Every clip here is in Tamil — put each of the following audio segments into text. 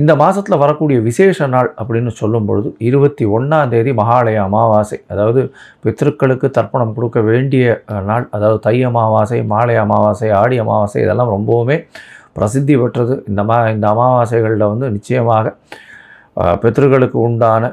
இந்த மாதத்தில் வரக்கூடிய விசேஷ நாள் அப்படின்னு சொல்லும் பொழுது இருபத்தி ஒன்றாம் தேதி மகாலய அமாவாசை. அதாவது பித்திருக்களுக்கு தர்ப்பணம் கொடுக்க வேண்டிய நாள். அதாவது தை அமாவாசை மாலை அமாவாசை ஆடி அமாவாசை இதெல்லாம் ரொம்பவுமே பிரசித்தி பெற்றது. இந்த மா இந்த அமாவாசைகளில் வந்து நிச்சயமாக பித்திருக்களுக்கு உண்டான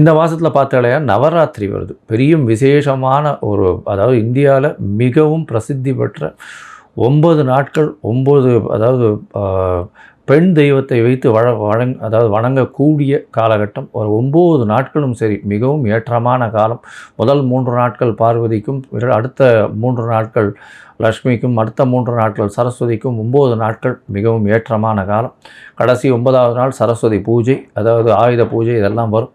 இந்த மாதத்தில் பார்த்தாலே நவராத்திரி வருது. பெரிய விசேஷமான ஒரு அதாவது இந்தியாவில் மிகவும் பிரசித்தி பெற்ற ஒன்பது நாட்கள் ஒம்பது அதாவது பெண் தெய்வத்தை வைத்து வழ வழங் அதாவது வணங்கக்கூடிய காலகட்டம். ஒரு ஒம்பது நாட்களும் சரி மிகவும் ஏற்றமான காலம். முதல் மூன்று நாட்கள் பார்வதிக்கும் அடுத்த மூன்று நாட்கள் லக்ஷ்மிக்கும் அடுத்த மூன்று நாட்கள் சரஸ்வதிக்கும் ஒம்பது நாட்கள் மிகவும் ஏற்றமான காலம். கடைசி ஒன்பதாவது நாள் சரஸ்வதி பூஜை அதாவது ஆயுத பூஜை இதெல்லாம் வரும்.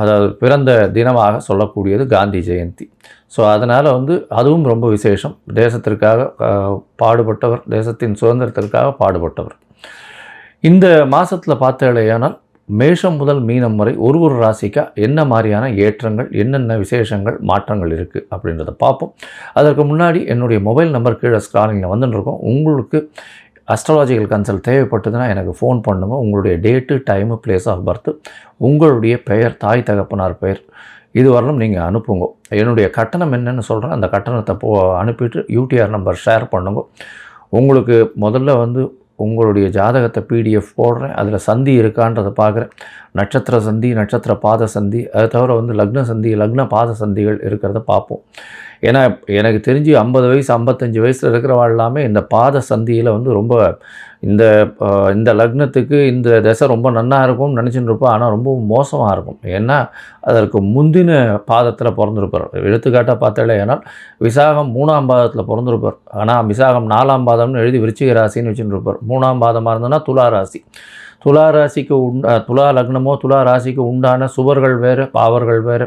அதாவது பிறந்த தினமாக சொல்லக்கூடியது காந்தி ஜெயந்தி. ஸோ அதனால் வந்து அதுவும் ரொம்ப விசேஷம். தேசத்திற்காக பாடுபட்டவர் தேசத்தின் சுதந்திரத்திற்காக பாடுபட்டவர். இந்த மாதத்தில் பார்த்தாலேயானால் மேஷம் முதல் மீனம் வரை ஒரு ஒரு ராசிக்கா என்ன மாதிரியான ஏற்றங்கள் என்னென்ன விசேஷங்கள் மாற்றங்கள் இருக்குது அப்படின்றத பார்ப்போம். அதற்கு முன்னாடி என்னுடைய மொபைல் நம்பர் கீழே ஸ்க்ராலிங்கில் வந்துட்டுருக்கோம் உங்களுக்கு அஸ்ட்ராலஜிக்கல் கன்சல்ட் தேவைப்பட்டதுன்னா எனக்கு ஃபோன் பண்ணுங்க. உங்களுடைய date time place of birth உங்களுடைய பெயர் தாய் தகப்பனார் பெயர். இது வரலும் நீங்கள் அனுப்புங்க. என்னுடைய கட்டணம் என்னன்னு சொல்கிறேன் அந்த கட்டணத்தை போ அனுப்பிட்டு யூடிஆர் நம்பர் ஷேர் பண்ணுங்க. உங்களுக்கு முதல்ல வந்து உங்களுடைய ஜாதகத்தை பிடிஎஃப் போடுறேன். அதில் சந்தி இருக்கான்றதை பார்க்குறேன். நட்சத்திர சந்தி நட்சத்திர பாத சந்தி அதை தவிர வந்து லக்ன சந்தி லக்ன பாத சந்திகள் இருக்கிறத பார்ப்போம். ஏன்னா எனக்கு தெரிஞ்சு ஐம்பது வயசு ஐம்பத்தஞ்சு வயசில் இருக்கிறவா எல்லாமே இந்த பாத சந்தியில் வந்து ரொம்ப இந்த இந்த லக்னத்துக்கு இந்த தசை ரொம்ப நன்னா இருக்கும்னு நினச்சிட்டு இருப்போம் ஆனால் ரொம்ப மோசமாக இருக்கும். ஏன்னா அதற்கு முந்தின பாதத்தில் பிறந்திருப்பார். எடுத்துக்காட்டாக பார்த்தாலே ஏன்னால் விசாகம் மூணாம் பாதத்தில் பிறந்திருப்பார். ஆனால் விசாகம் நாலாம் பாதம்னு எழுதி விருச்சிக ராசின்னு வச்சுட்டு இருப்பார். மூணாம் பாதமாக இருந்ததுன்னா துலா ராசி. துலா ராசிக்கு உண்டா துலா லக்னமோ துலா ராசிக்கு உண்டான சுவர்கள் வேறு பாவர்கள் வேறு.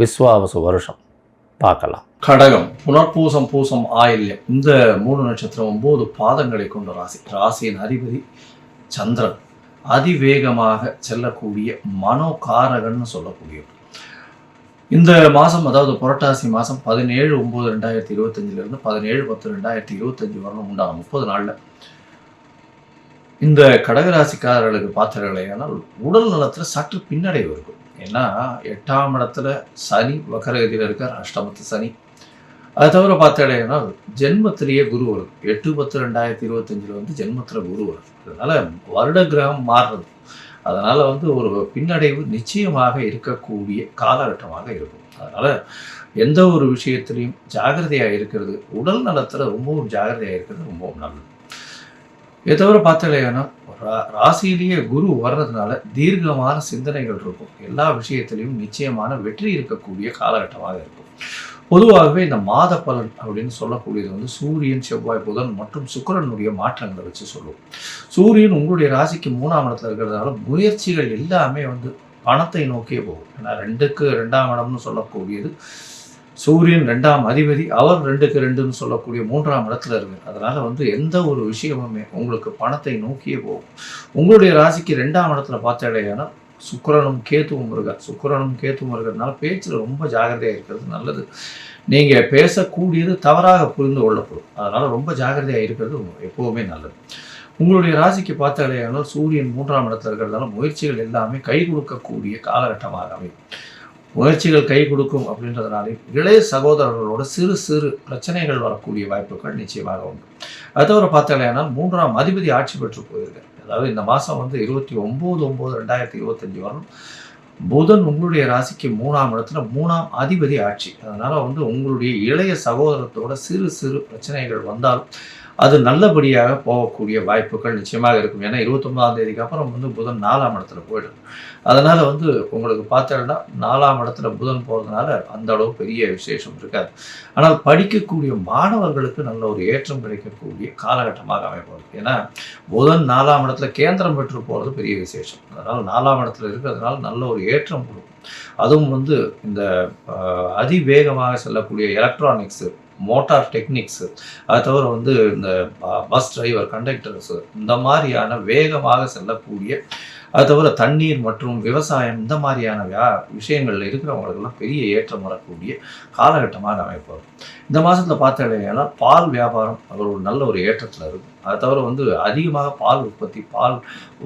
விஸ்வாவச வருஷம். பார்க்கலாம். கடகம் புனர்பூசம் பூசம் ஆயில்யம். இந்த மூணு நட்சத்திரம் ஒன்பது பாதங்களை கொண்ட ராசி. ராசியின் அதிபதி சந்திரன். அதிவேகமாக செல்லக்கூடிய மனோகாரகன்னு சொல்லக்கூடியவர். இந்த மாதம் அதாவது புரட்டாசி மாதம் பதினேழு ஒம்பது ரெண்டாயிரத்தி இருபத்தஞ்சிலிருந்து பதினேழு பத்து ரெண்டாயிரத்தி இருபத்தஞ்சி வரணும் உண்டான முப்பது நாளில். இந்த கடகராசிக்காரர்களுக்கு பார்த்தீர்களேனால் உடல் நலத்தில் சற்று பின்னடைவு இருக்கும். ஏன்னா எட்டாம் இடத்துல சனி வக்கரகதியில் இருக்கார் அஷ்டமத்து சனி. அது தவிர பார்த்தீங்கன்னா ஜென்மத்திலேயே குரு வருது எட்டு பத்து ரெண்டாயிரத்தி இருபத்தஞ்சில் வந்து ஜென்மத்தில் குரு வருது அதனால் வருட கிரகம் மாறுறது. அதனால் வந்து ஒரு பின்னடைவு நிச்சயமாக இருக்கக்கூடிய காலகட்டமாக இருக்கும். அதனால் எந்த ஒரு விஷயத்திலையும் ஜாகிரதையாக இருக்கிறது உடல் நலத்தில் ரொம்பவும் ஜாகிரதையாக இருக்கிறது ரொம்பவும் நல்லது. இதை தவிர பார்த்தலையானா ரா- ராசியிலேயே குரு வர்றதுனால தீர்க்கமான சிந்தனைகள் இருக்கும். எல்லா விஷயத்திலையும் நிச்சயமான வெற்றி இருக்கக்கூடிய காலகட்டமாக இருக்கும். பொதுவாகவே இந்த மாத பலன் அப்படின்னு சொல்லக்கூடியது வந்து சூரியன் செவ்வாய் புதன் மற்றும் சுக்கிரனுடைய மாற்றங்களை வச்சு சொல்லுவோம். சூரியன் உங்களுடைய ராசிக்கு மூணாம் இடத்துல இருக்கிறதுனால முயற்சிகள் எல்லாமே வந்து பணத்தை நோக்கியே போகும். ஏன்னா ரெண்டுக்கு ரெண்டாம் இடம்னு சொல்லக்கூடியது சூரியன் ரெண்டாம் அதிபதி அவர் ரெண்டுக்கு ரெண்டுன்னு சொல்லக்கூடிய மூன்றாம் இடத்துல இருக்கு அதனால வந்து எந்த ஒரு விஷயமுமே உங்களுக்கு பணத்தை நோக்கியே போகும். உங்களுடைய ராசிக்கு ரெண்டாம் இடத்துல பார்த்தாலேயானா சுக்கரனும் கேத்துவும் இருக்க சுக்கரனும் கேத்துவும் இருக்கிறதுனால பேச்சில் ரொம்ப ஜாகிரதையாக இருக்கிறது நல்லது. நீங்கள் பேசக்கூடியது தவறாக புரிந்து கொள்ளப்படும். அதனால் ரொம்ப ஜாகிரதையாக இருக்கிறது எப்போவுமே நல்லது. உங்களுடைய ராசிக்கு பார்த்தாலேயானால் சூரியன் மூன்றாம் இடத்துல இருக்கிறதால முயற்சிகள் எல்லாமே கை கொடுக்கக்கூடிய காலகட்டமாக அமையும். முயற்சிகள் கை கொடுக்கும் அப்படின்றதுனாலே இளைய சகோதரர்களோட சிறு சிறு பிரச்சனைகள் வரக்கூடிய வாய்ப்புகள் நிச்சயமாக உண்டு. அது தவிர பார்த்தாலேனா மூன்றாம் அதிபதி ஆட்சி பெற்று போயிருக்கார் அதாவது இந்த மாதம் வந்து இருபத்தி ஒம்பது ஒம்பது ரெண்டாயிரத்தி இருபத்தஞ்சி வரணும். புதன் உங்களுடைய ராசிக்கு மூணாம் இடத்துல மூணாம் அதிபதி ஆட்சி. அதனால் வந்து உங்களுடைய இளைய சகோதரத்தோட சிறு சிறு பிரச்சனைகள் வந்தாலும் அது நல்லபடியாக போகக்கூடிய வாய்ப்புகள் நிச்சயமாக இருக்கும். ஏன்னா இருபத்தொன்பதாம் தேதிக்கு அப்புறம் வந்து புதன் நாலாம் இடத்துல போயிடும். அதனால் வந்து உங்களுக்கு பார்த்தோன்னா நாலாம் இடத்துல புதன் போகிறதுனால அந்த அளவு பெரிய விசேஷம் இருக்காது. ஆனால் படிக்கக்கூடிய மாணவர்களுக்கு நல்ல ஒரு ஏற்றம் கிடைக்கக்கூடிய காலகட்டமாக அமைப்போம் ஏன்னா புதன் நாலாம் இடத்துல கேந்திரம் பெற்று போகிறது பெரிய விசேஷம். அதனால் நாலாம் இடத்துல இருக்கிறதுனால நல்ல ஒரு ஏற்றம் கொடுக்கும். அதுவும் வந்து இந்த அதிவேகமாக செல்லக்கூடிய எலக்ட்ரானிக்ஸு மோட்டார் டெக்னிக்ஸு. அது தவிர வந்து இந்த பஸ் டிரைவர் கண்டக்டர்ஸு இந்த மாதிரியான வேகமாக செல்லக்கூடிய அது தவிர தண்ணீர் மற்றும் விவசாயம் இந்த மாதிரியான வியா விஷயங்களில் இருக்கிறவங்களுக்கெல்லாம் பெரிய ஏற்றம் வரக்கூடிய காலகட்டமாக அமைப்பார் இந்த மாதத்தில் பார்த்தீங்கன்னா பால் வியாபாரம் அது ஒரு நல்ல ஒரு ஏற்றத்தில் இருக்கும். அது தவிர வந்து அதிகமாக பால் உற்பத்தி பால்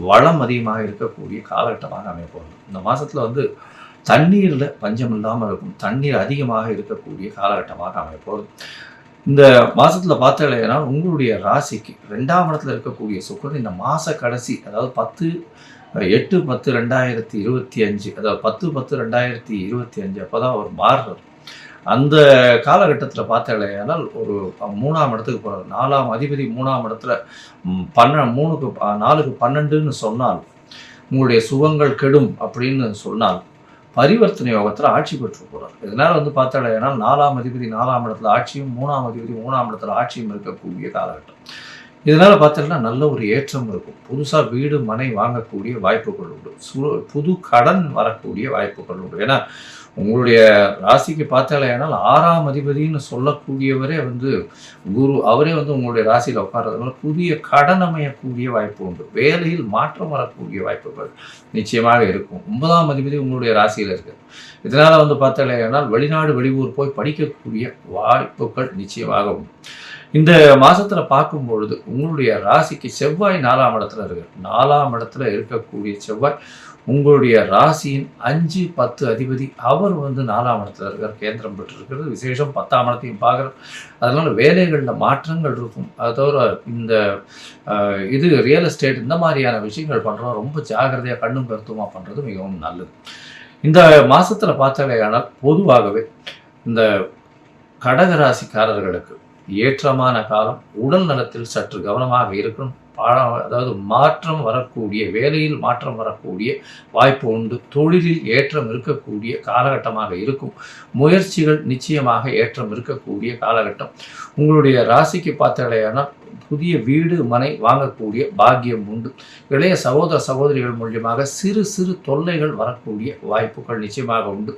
வளம் அதிகமாக இருக்கக்கூடிய காலகட்டமாக அமைப்பார் இந்த மாதத்தில் வந்து தண்ணீரில் பஞ்சம் இல்லாமல் இருக்கும். தண்ணீர் அதிகமாக இருக்கக்கூடிய காலகட்டமாக அமைப்போது இந்த மாதத்தில் பார்த்தீங்கன்னா உங்களுடைய ராசிக்கு ரெண்டாம் இடத்துல இருக்கக்கூடிய சுக்கரன் இந்த மாத கடைசி அதாவது பத்து எட்டு பத்து ரெண்டாயிரத்தி இருபத்தி அஞ்சு அதாவது பத்து பத்து ரெண்டாயிரத்தி இருபத்தி அஞ்சு அப்போ தான் அவர் மாறுறார். அந்த காலகட்டத்தில் பார்த்தீங்கன்னா ஒரு மூணாம் இடத்துக்கு போகிறார் நாலாம் அதிபதி மூணாம் இடத்துல பன்ன மூணுக்கு நாலுக்கு பன்னெண்டுன்னு சொன்னால் உங்களுடைய சுகங்கள் கெடும் அப்படின்னு சொன்னால் பரிவர்த்தனை யோகத்தில் ஆட்சி பெற்று போகிறார் இதனால் வந்து பார்த்தாலேனா நாலாம் அதிபதி நாலாம் இடத்துல ஆட்சியும் மூணாம் அதிபதி மூணாம் இடத்துல ஆட்சியும் இருக்கக்கூடிய காலகட்டம். இதனால் பார்த்தீங்கன்னா நல்ல ஒரு ஏற்றம் இருக்கும். புதுசாக வீடு மனை வாங்கக்கூடிய வாய்ப்புகள் உண்டு. சு புது கடன் வரக்கூடிய வாய்ப்புகள் உண்டு. ஏன்னா உங்களுடைய ராசிக்கு பார்த்தாலேனால் ஆறாம் அதிபதினு சொல்லக்கூடியவரே வந்து குரு அவரே வந்து உங்களுடைய ராசியில் உட்கார்றதுனால புதிய கடன் அமையக்கூடிய வாய்ப்பு உண்டு. வேலையில் மாற்றம் வரக்கூடிய வாய்ப்புகள் நிச்சயமாக இருக்கும். ஒன்பதாம் அதிபதி உங்களுடைய ராசியில் இருக்குது இதனால் வந்து பார்த்தாலேனால் வெளிநாடு வெளியூர் போய் படிக்கக்கூடிய வாய்ப்புகள் நிச்சயமாக உண்டு. இந்த மாதத்தில் பார்க்கும் பொழுது உங்களுடைய ராசிக்கு செவ்வாய் நாலாம் இடத்துல இருக்கு. நாலாம் இடத்துல இருக்கக்கூடிய செவ்வாய் உங்களுடைய ராசியின் அஞ்சு பத்து அதிபதி அவர் வந்து நாலாம் இடத்துல இருக்கிற கேந்திரம் பெற்றிருக்கிறது. விசேஷம் பத்தாம் இடத்தையும் பார்க்குறோம் அதனால் வேலைகளில் மாற்றங்கள் இருக்கும். அது தவிர இந்த இது ரியல் எஸ்டேட் இந்த மாதிரியான விஷயங்கள் பண்ணுறோம் ரொம்ப ஜாகிரதையாக கண்ணும் கருத்துமா பண்ணுறது மிகவும் நல்லது. இந்த மாதத்தில் பார்த்தாலேயானால் பொதுவாகவே இந்த கடகராசிக்காரர்களுக்கு ஏற்றமான காலம் உடல் நலத்தில் சற்று கவனமாக இருக்கணும். அதாவது மாற்றம் வரக்கூடிய வேலையில் மாற்றம் வரக்கூடிய வாய்ப்பு உண்டு. தொழிலில் ஏற்றம் இருக்கக்கூடிய காலகட்டமாக இருக்கும். முயற்சிகள் நிச்சயமாக ஏற்றம் இருக்கக்கூடிய காலகட்டம். உங்களுடைய ராசிக்கு பார்த்தாலேயானால் புதிய வீடு மனை வாங்கக்கூடிய பாக்கியம் உண்டு. இளைய சகோதர சகோதரிகள் மூலியமாக சிறு சிறு தொல்லைகள் வரக்கூடிய வாய்ப்புகள் நிச்சயமாக உண்டு.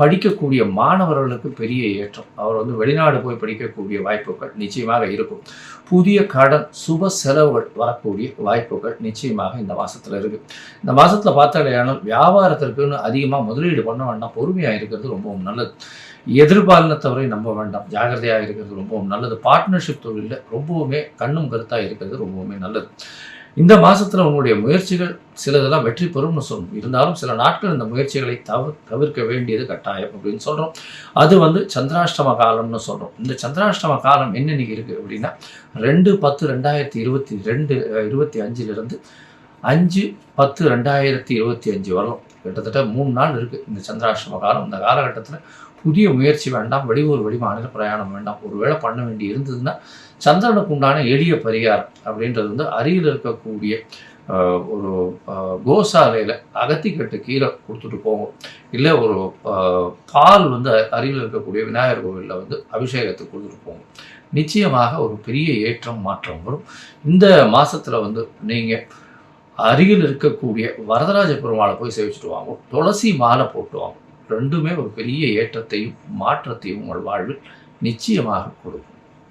படிக்கக்கூடிய மாணவர்களுக்கு பெரிய ஏற்றம். அவர் வந்து வெளிநாடு போய் படிக்கக்கூடிய வாய்ப்புகள் நிச்சயமாக இருக்கும். புதிய கடன் சுப செலவுகள் வரக்கூடிய வாய்ப்புகள் நிச்சயமாக இந்த மாதத்தில் இருக்குது இந்த மாதத்தில் பார்த்தாலேயானால் வியாபாரத்திற்குன்னு அதிகமாக முதலீடு பண்ண வேண்டாம். பொறுமையாக இருக்கிறது ரொம்பவும் நல்லது. எதிர்பாலினத்தவரை நம்ப வேண்டாம். ஜாகிரதையாக இருக்கிறது ரொம்பவும் நல்லது. பார்ட்னர்ஷிப் தொழிலில் ரொம்பவுமே கண்ணும் கருத்தாக இருக்கிறது ரொம்பவுமே நல்லது. இந்த மாதத்தில் உங்களுடைய முயற்சிகள் சிலதெல்லாம் வெற்றி பெறும்னு சொல்லணும் இருந்தாலும் சில நாட்கள் இந்த முயற்சிகளை தவிர தவிர்க்க வேண்டியது கட்டாயம் அப்படின்னு சொல்கிறோம் அது வந்து சந்திராஷ்டம காலம்னு சொல்கிறோம் இந்த சந்திராஷ்டம காலம் என்னன்னைக்கு இருக்கு அப்படின்னா ரெண்டு பத்து ரெண்டாயிரத்தி இருபத்தி ரெண்டு இருபத்தி அஞ்சிலிருந்து அஞ்சு பத்து ரெண்டாயிரத்தி இருபத்தி அஞ்சு வரலாம் கிட்டத்தட்ட மூணு நாள் இருக்குது இந்த சந்திராஷ்டம காலம். இந்த காலகட்டத்தில் புதிய முயற்சி வேண்டாம் வெளியூர் வெளிமாநில பிரயாணம் வேண்டாம். ஒருவேளை பண்ண வேண்டி இருந்ததுன்னா சந்திரனுக்கு உண்டான எளிய பரிகாரம் அப்படின்றது வந்து அருகில் இருக்கக்கூடிய ஒரு கோசாலையில் அகத்திக்கட்டு கீழே கொடுத்துட்டு போகும் இல்லை ஒரு பால் வந்து அருகில் இருக்கக்கூடிய விநாயகர் கோவிலில் வந்து அபிஷேகத்துக்கு கொடுத்துட்டு போகும் நிச்சயமாக ஒரு பெரிய ஏற்றம் மாற்றம் வரும். இந்த மாதத்தில் வந்து நீங்கள் அருகில் இருக்கக்கூடிய வரதராஜ பெருமாளை போய் சேவிச்சுட்டு வாங்க. துளசி மாலை போட்டு வாங்க. ரெண்டுமே ஒரு பெரிய ஏற்றத்தையும் மாற்றத்தையும் உங்கள் வாழ்வில் நிச்சயமாக கொடுக்கும்.